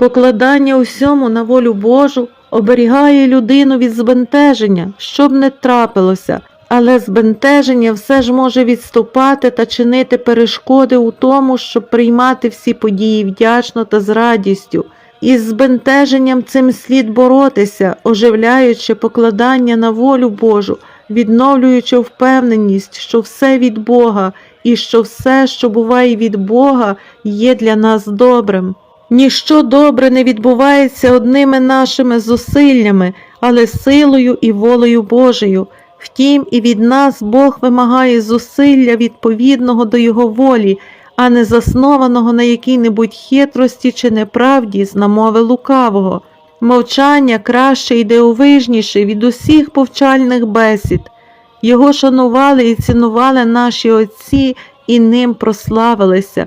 Покладання усьому на волю Божу оберігає людину від збентеження, щоб не трапилося, але збентеження все ж може відступати та чинити перешкоди у тому, щоб приймати всі події вдячно та з радістю. Із збентеженням цим слід боротися, оживляючи покладання на волю Божу, відновлюючи впевненість, що все від Бога і що все, що буває від Бога, є для нас добрим. Ніщо добре не відбувається одними нашими зусиллями, але силою і волею Божою. Втім, і від нас Бог вимагає зусилля відповідного до Його волі, а не заснованого на якій-небудь хитрості чи неправді з намови лукавого. Мовчання краще і дивовижніше від усіх повчальних бесід. Його шанували і цінували наші отці і ним прославилися.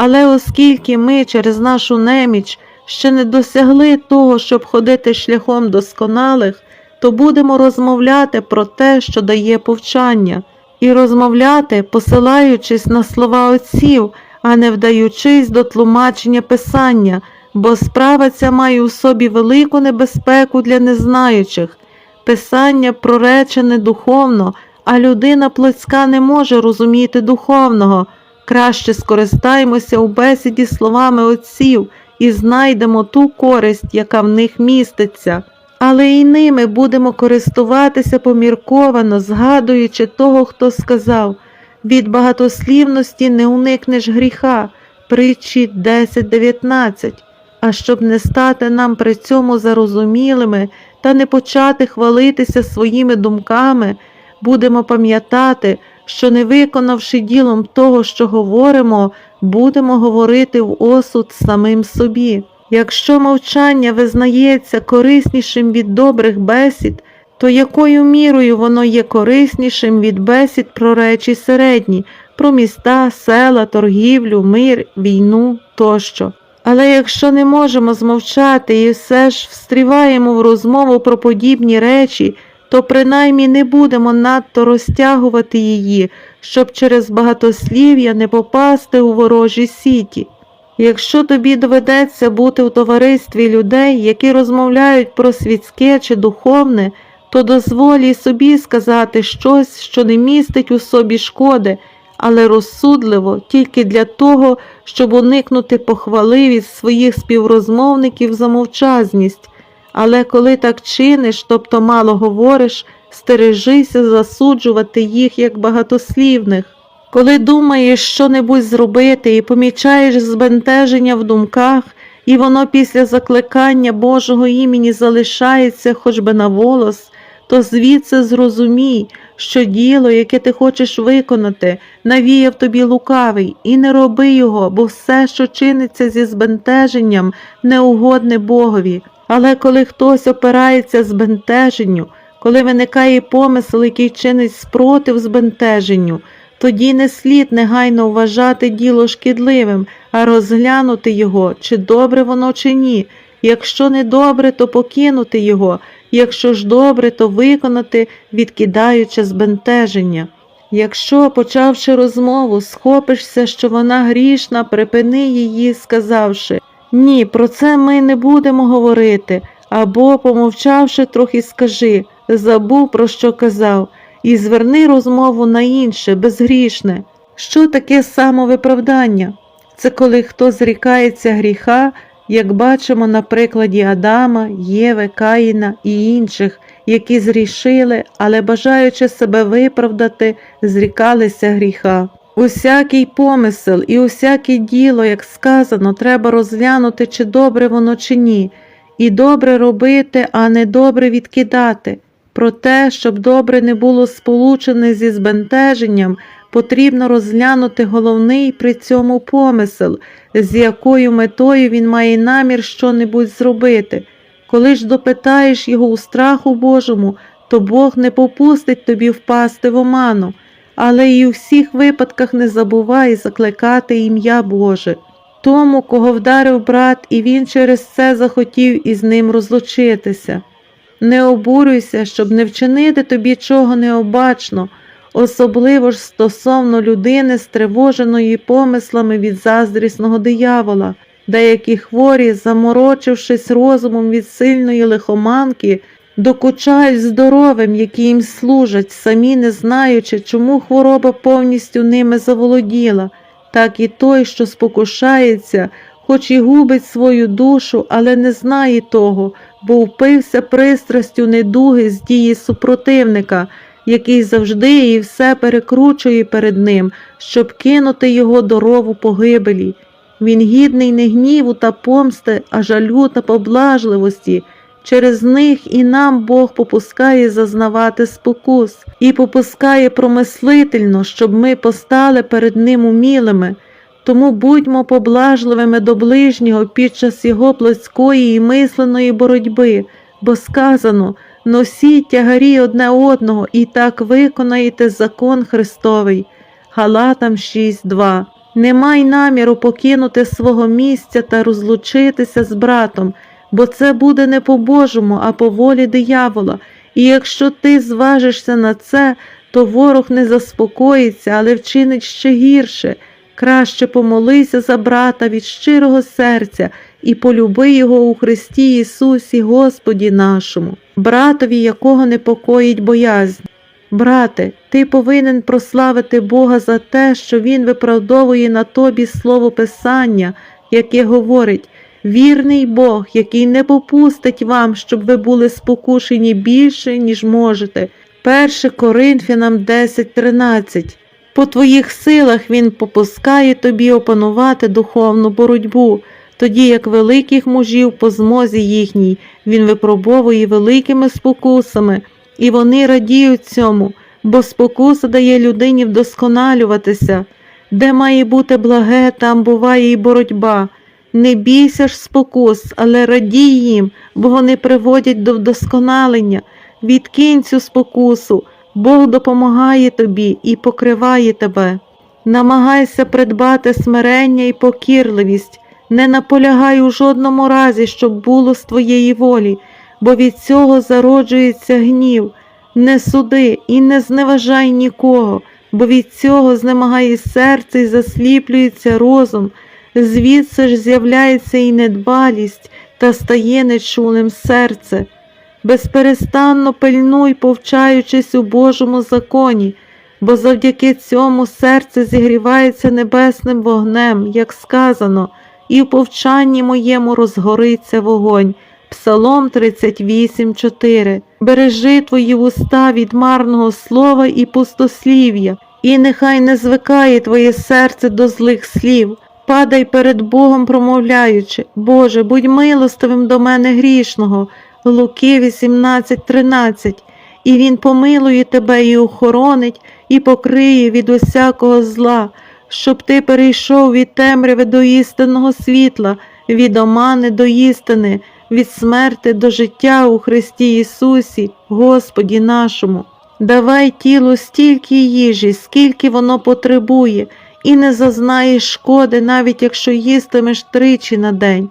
Але оскільки ми через нашу неміч ще не досягли того, щоб ходити шляхом досконалих, то будемо розмовляти про те, що дає повчання, і розмовляти, посилаючись на слова отців, а не вдаючись до тлумачення писання, бо справа ця має у собі велику небезпеку для незнаючих. Писання проречене духовно, а людина плотська не може розуміти духовного. Краще скористаймося у бесіді словами отців і знайдемо ту користь, яка в них міститься. Але і ними будемо користуватися помірковано, згадуючи того, хто сказав від багатослівності не уникнеш гріха, притчі 10.19. А щоб не стати нам при цьому зарозумілими та не почати хвалитися своїми думками, будемо пам'ятати, що не виконавши ділом того, що говоримо, будемо говорити в осуд самим собі. Якщо мовчання визнається кориснішим від добрих бесід, то якою мірою воно є кориснішим від бесід про речі середні, про міста, села, торгівлю, мир, війну тощо. Але якщо не можемо змовчати і все ж встріваємо в розмову про подібні речі, то принаймні не будемо надто розтягувати її, щоб через багатослів'я не попасти у ворожі сіті. Якщо тобі доведеться бути у товаристві людей, які розмовляють про світське чи духовне, то дозволі собі сказати щось, що не містить у собі шкоди, але розсудливо тільки для того, щоб уникнути похвали від своїх співрозмовників за мовчазність. Але коли так чиниш, тобто мало говориш, стережися засуджувати їх як багатослівних. Коли думаєш що-небудь зробити і помічаєш збентеження в думках, і воно після закликання Божого імені залишається хоч би на волос, то звідси зрозумій, що діло, яке ти хочеш виконати, навіяв тобі лукавий, і не роби його, бо все, що чиниться зі збентеженням, неугодне Богові. Але коли хтось опирається збентеженню, коли виникає помисел, який чинить спротив збентеженню, тоді не слід негайно вважати діло шкідливим, а розглянути його, чи добре воно, чи ні. Якщо не добре, то покинути його, якщо ж добре, то виконати, відкидаючи збентеження. Якщо, почавши розмову, схопишся, що вона грішна, припини її, сказавши ні, про це ми не будемо говорити, або, помовчавши, трохи скажи забув, про що казав, і зверни розмову на інше, безгрішне. Що таке самовиправдання? Це коли хто зрікається гріха, як бачимо на прикладі Адама, Єви, Каїна і інших, які зрішили, але бажаючи себе виправдати, зрікалися гріха. Усякий помисел і усяке діло, як сказано, треба розглянути, чи добре воно, чи ні, і добре робити, а не добре відкидати. Про те, щоб добре не було сполучене зі збентеженням, потрібно розглянути головний при цьому помисел, з якою метою він має намір що-небудь зробити. Коли ж допитаєш його у страху Божому, то Бог не попустить тобі впасти в оману, але і у всіх випадках не забувай закликати ім'я Боже. Тому, кого вдарив брат, і він через це захотів із ним розлучитися. Не обурюйся, щоб не вчинити тобі чого необачно, особливо ж стосовно людини, стривоженої помислами від заздрісного диявола. Деякі хворі, заморочившись розумом від сильної лихоманки, докучають здоровим, які їм служать, самі не знаючи, чому хвороба повністю ними заволоділа, так і той, що спокушається, хоч і губить свою душу, але не знає того, бо впився пристрастю недуги з дії супротивника, який завжди і все перекручує перед ним, щоб кинути його до рову погибелі. Він гідний не гніву та помсти, а жалю та поблажливості. Через них і нам Бог попускає зазнавати спокус і попускає промислительно, щоб ми постали перед Ним умілими. Тому будьмо поблажливими до ближнього під час його плотської і мисленої боротьби, бо сказано носіть тягарі одне одного і так виконаєте закон Христовий. Галатам 6.2 Не май наміру покинути свого місця та розлучитися з братом, бо це буде не по-божому, а по волі диявола. І якщо ти зважишся на це, то ворог не заспокоїться, але вчинить ще гірше. Краще помолися за брата від щирого серця і полюби його у Христі Ісусі Господі нашому, братові, якого непокоїть боязнь. Брате, ти повинен прославити Бога за те, що Він виправдовує на тобі слово Писання, яке говорить вірний Бог, який не попустить вам, щоб ви були спокушені більше, ніж можете. 1 Коринфянам 10.13 По твоїх силах Він попускає тобі опанувати духовну боротьбу, тоді як великих мужів по змозі їхній Він випробовує великими спокусами, і вони радіють цьому, бо спокуса дає людині вдосконалюватися. Де має бути благе, там буває і боротьба. Не бійся ж спокус, але радій їм, бо вони приводять до вдосконалення. Відкинь цю спокусу, Бог допомагає тобі і покриває тебе. Намагайся придбати смирення і покірливість, не наполягай у жодному разі, щоб було з твоєї волі, бо від цього зароджується гнів. Не суди і не зневажай нікого, бо від цього знемагає серце і засліплюється розум, звідси ж з'являється і недбалість та стає нечулим серце. Безперестанно пильнуй, повчаючись у Божому законі, бо завдяки цьому серце зігрівається небесним вогнем, як сказано, і в повчанні моєму розгориться вогонь. Псалом 38,4 Бережи твої вуста від марного слова і пустослів'я, і нехай не звикає твоє серце до злих слів. Падай перед Богом, промовляючи, Боже, будь милостивим до мене грішного. Луки 18.13 І Він помилує тебе і охоронить, і покриє від усякого зла, щоб ти перейшов від темряви до істинного світла, від омани до істини, від смерти до життя у Христі Ісусі, Господі нашому. Давай тілу стільки їжі, скільки воно потребує, і не зазнаєш шкоди, навіть якщо їстимеш тричі на день.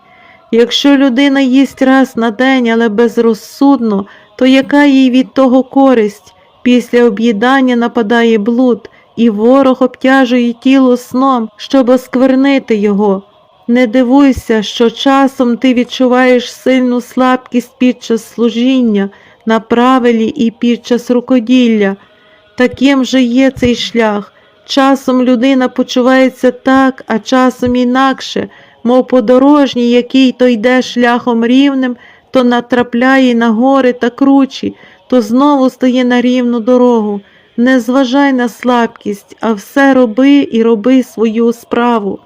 Якщо людина їсть раз на день, але безрозсудно, то яка їй від того користь? Після об'їдання нападає блуд, і ворог обтяжує тіло сном, щоб осквернити його. Не дивуйся, що часом ти відчуваєш сильну слабкість під час служіння, на правилі і під час рукоділля. Таким же є цей шлях. Часом людина почувається так, а часом інакше, мов подорожній, який то йде шляхом рівним, то натрапляє на гори та кручі, то знову стає на рівну дорогу. Не зважай на слабкість, а все роби і роби свою справу.